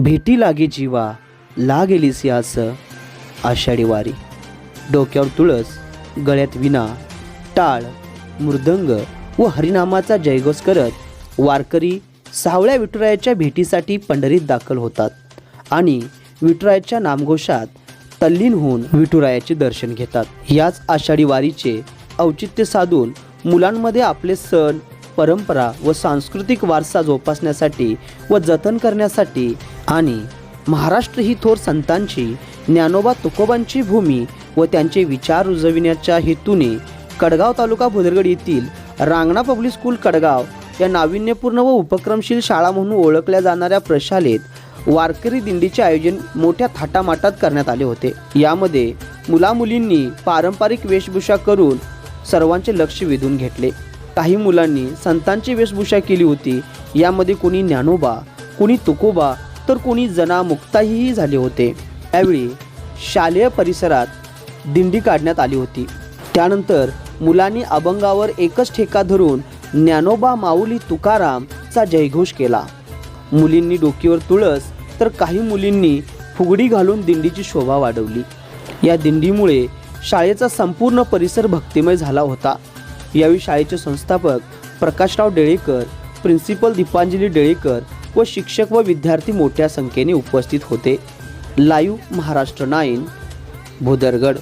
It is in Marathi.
भेटी लागे जीवा लागेली सियास आषाढी वारी. डोक्यावर तुळस गळ्यात विना टाळ मृदंग व हरिनामाचा जयघोष करत वारकरी सावळ्या विठुरायाच्या भेटीसाठी पंढरीत दाखल होतात आणि विठुरायाच्या नामघोषात तल्लीन होऊन विठुरायाचे दर्शन घेतात. याच आषाढी वारीचे औचित्य साधून मुलांमध्ये आपले सण परंपरा व सांस्कृतिक वारसा जोपासण्यासाठी व जतन करण्यासाठी आणि महाराष्ट्र ही थोर संतांची ज्ञानोबा तुकोबांची भूमी व त्यांचे विचार रुजविण्याच्या हेतूने कडगाव तालुका भुदरगड येथील रांगणा पब्लिक स्कूल कडगाव या नाविन्यपूर्ण व उपक्रमशील शाळा म्हणून ओळखल्या जाणाऱ्या प्रशालेत वारकरी दिंडीचे आयोजन मोठ्या थाटामाटात करण्यात आले होते. यामध्ये मुलामुलींनी पारंपरिक वेशभूषा करून सर्वांचे लक्ष वेधून घेतले. काही मुलांनी संतांची वेशभूषा केली होती. यामध्ये कोणी ज्ञानोबा कोणी तुकोबा तर कोणी जनामुक्ताहीही झाले होते. त्यावेळी शालेय परिसरात दिंडी काढण्यात आली होती. त्यानंतर मुलांनी अभंगावर एकच ठेका धरून ज्ञानोबा माऊली तुकारामचा जयघोष केला. मुलींनी डोकीवर तुळस तर काही मुलींनी फुगडी घालून दिंडीची शोभा वाढवली. या दिंडीमुळे शाळेचा संपूर्ण परिसर भक्तिमय झाला होता. यावेळी शाळेचे संस्थापक प्रकाशराव डेळेकर प्रिन्सिपल दीपांजली डेळेकर व शिक्षक व विद्यार्थी मोठ्या संख्येने उपस्थित होते. Live Maharashtra nine Bhudargad.